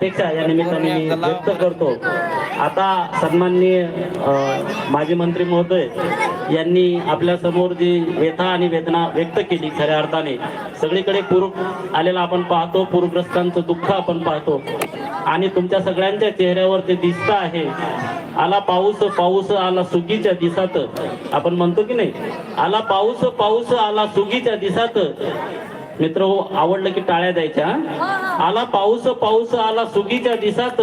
अपेक्षा या निमित्ताने मी व्यक्त करतो. आता सन्माननीय माजी मंत्री महोदय यांनी आपल्यासमोर जी व्यथा आणि वेदना व्यक्त केली खऱ्या अर्थाने सगळीकडे पूर आलेला आपण पाहतो पूरग्रस्तांचं दुःख आपण पाहतो. आणि तुमच्या सगळ्यांच्या चेहऱ्यावर ते दिसतं आहे. आला पाऊस पाऊस आला सुगीच्या दिसात. आपण म्हणतो की नाही? आला पाऊस पाऊस आला सुगीच्या दिसात. मित्र हो आवडलं की टाळ्या द्यायच्या? आला पाऊस पाऊस आला सुगीच्या दिसात.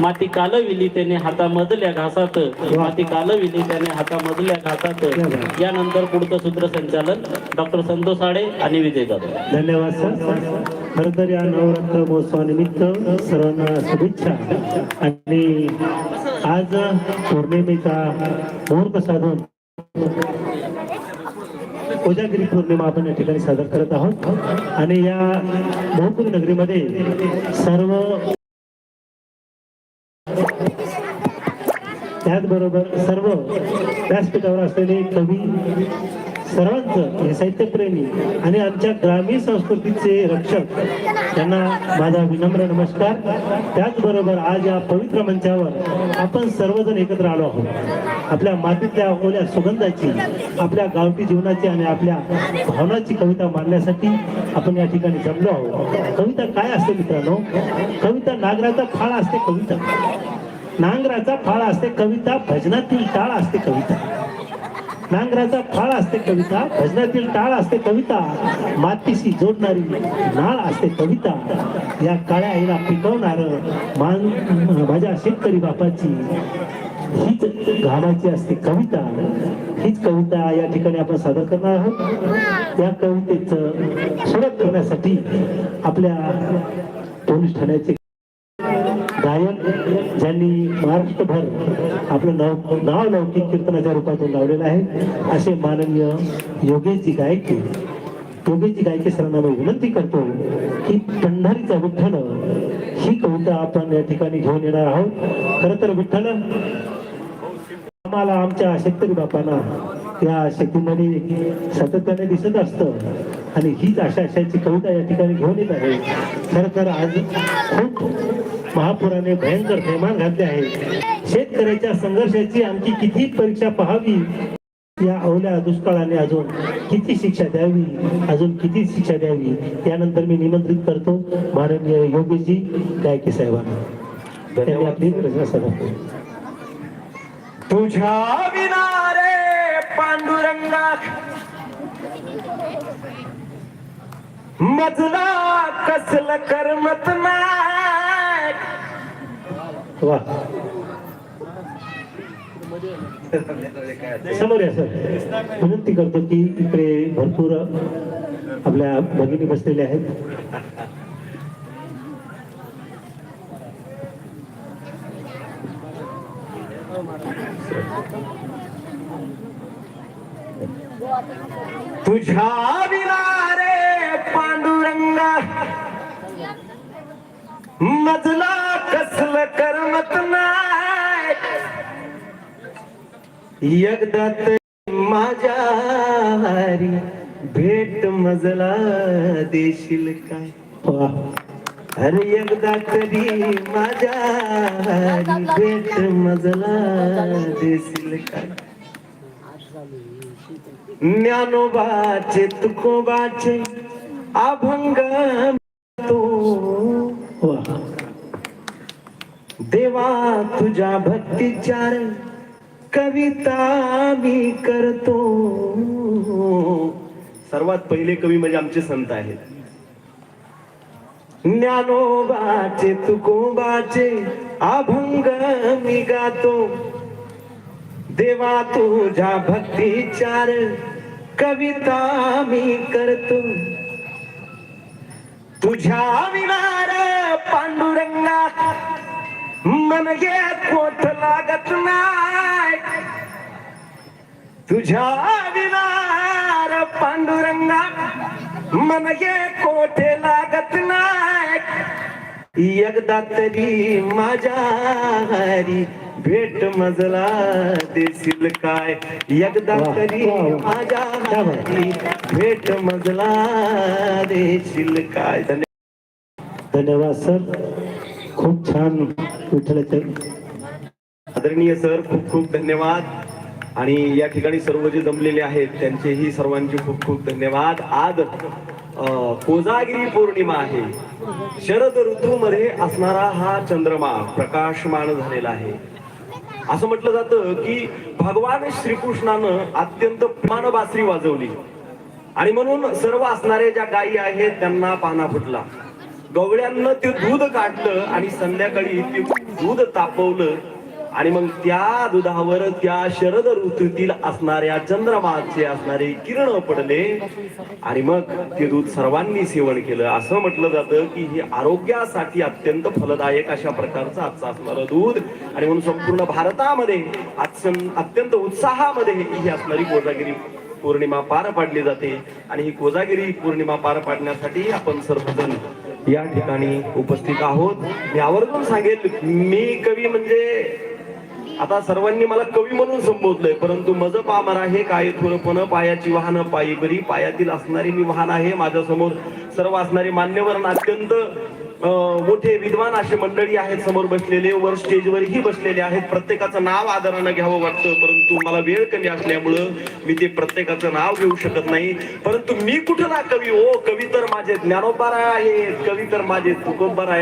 माती कालविली त्याने हातामधल्या घासात. माती कालविली त्याने हातामधल्या घासात. यानंतर पुढचं सूत्रसंचालन डॉक्टर संतोष साडे आणि विजय जाधव. धन्यवाद सर. खर तर या नवरात्र महोत्सवानिमित्त सर्वांना शुभेच्छा. आणि आज पौर्णिमेचा मुहूर्त साधून कोजागिरी पौर्णिमा आपण या ठिकाणी सादर करत आहोत. आणि या बहुकुल नगरीमध्ये सर्व त्याचबरोबर सर्व व्यासपीठावर असलेले कवी सर्वांचं हे साहित्यप्रेमी आणि आमच्या ग्रामीण संस्कृतीचे रक्षक त्यांना माझा विनम्र नमस्कार. त्याचबरोबर आज या पवित्र मंचावर आपण सर्वजण एकत्र आलो आहोत. आपल्या मातीतल्या ओल्या सुगंधाची आपल्या गावठी जीवनाची आणि आपल्या भावनाची कविता मांडण्यासाठी आपण या ठिकाणी जमलो आहोत. कविता काय असते मित्रांनो? कविता नागराचा फाळ असते कविता. नांगराचा फाळ असते कविता भजनातील टाळ असते कविता. नांगराचा फाळ असते कविता भजनातील टाळ असते कविता. मातीशी जोडणारी नाळ असते कविता. या काळ्या आईला पिकवणार मान माझ्या शेतकरी बापाची हीच गाण्याची असते कविता. हीच कविता या ठिकाणी आपण सादर करणार आहोत. या कवितेचं सुरत करण्यासाठी आपल्या पोलीस ठाण्याचे गायक ज्यांनी महाराष्ट्रभर आपलं नाव नाव लौकिक कीर्तनाच्या रूपातून लावलेलं आहे. असे माननीय योगेशजी गायके. योगेशजी गायके सरांना मी विनंती करतो की पंढरीचा विठ्ठल ही कविता आपण या ठिकाणी घेऊन येणार आहोत. खरं तर विठ्ठल आम्हाला आमच्या शेतकरी बापांना या शेतीमध्ये सातत्याने दिसत असतं. आणि हीच अशा अशाची कविता या ठिकाणी घेऊन येत आहे. खर तर आज खूप महापुराने भयंकर थैमान घातले आहे. शेतकऱ्याच्या संघर्षाची आमची किती परीक्षा पाहावी या अवल्या दुष्काळाने अजून किती शिक्षा द्यावी अजून किती शिक्षा द्यावी यानंतर मी निमंत्रित करतो माननीय योगीजी गायके साहेबांना. त्यांनी आपली रचना तुझ्या विनारे पांडुरंगा मजला कसलं करमत वा. समोर या सर विनंती करतो की इकडे भरपूर आपल्या भगिनी बसलेल्या आहेत. तुझ्या विना रे पांडुरंगा मजला कसल करमत नाही एकदा माझ्या भेट मजला देशील काय? वा. अरे एकदा तरी माझ्या भेट मजला देशील ज्ञानोबाचे तुकोबाचे अभंग तो. देवा तुझ्या भक्तीचार कविता मी करतो. सर्वात पहिले कवी म्हणजे आमचे संत आहेत. ज्ञानोबाचे तुकोबाचे अभंग मी गातो. देवा तुझ्या भक्तीचार कविता मी करतो. तुझ्या विनार पांडुरंगा मन गे कोठ लागत नाही तुझ्या विनार पांडुरंगा मन गे कोठे लागत एकदा तरी माझ्या हरी भेट मजला देशील काय एकदा तरी. माझ्या. हरी भेट मजला देशील काय धन्यवाद. सर खूप छान विठ्ठलाच्या आदरणीय सर खूप खूप धन्यवाद आणि या ठिकाणी सर्व जे जमलेले आहेत त्यांचेही सर्वांचे खूप खूप धन्यवाद आज कोजागिरी पौर्णिमा आहे. शरद ऋतूमध्ये असणारा हा चंद्रमा प्रकाशमान झालेला आहे. असं म्हटलं जातं की भगवान श्रीकृष्णानं अत्यंत प्रेमानं बासरी वाजवली. आणि म्हणून सर्व असणाऱ्या ज्या गायी आहेत त्यांना पाना फुटला. गवळ्यांना ते दूध काढलं आणि संध्याकाळी ते दूध तापवलं. आणि मग त्या दुधावर त्या शरद ऋतूतील असणाऱ्या चंद्रमाचे असणारे किरण पडले. आणि मग ते दूध सर्वांनी सेवन केलं. असं म्हटलं जातं की हे आरोग्यासाठी अत्यंत फलदायक अशा प्रकारचं आजचं असणारं दूध. आणि म्हणून संपूर्ण भारतामध्ये आज अत्यंत उत्साहामध्ये ही असणारी कोजागिरी पौर्णिमा पार पाडली जाते. आणि ही कोजागिरी पौर्णिमा पार पाडण्यासाठी आपण सर्वजण या ठिकाणी उपस्थित आहोत. मी आवर्जून सांगेल मी कवी म्हणजे आता सर्वांनी मला कवी म्हणून संबोधलंय परंतु मज पामर आहे काय? थोरपण पायाची वाहन पायी बरी. पायातील असणारी मी वाहन आहे. माझ्यासमोर सर्व असणारे मान्यवर अत्यंत मोठे विद्वान असे मंडळी आहेत. समोर बसलेले वर स्टेजवरही बसलेले आहेत. प्रत्येकाचं नाव आदरानं घ्यावं वाटतं परंतु मला वेळ कमी असल्यामुळं मी ते प्रत्येकाचं नाव घेऊ शकत नाही. परंतु मी कुठं ना कवी? ओ कवी तर माझे ज्ञानोबार आहेत. कवी तर माझे तुकोबार आहे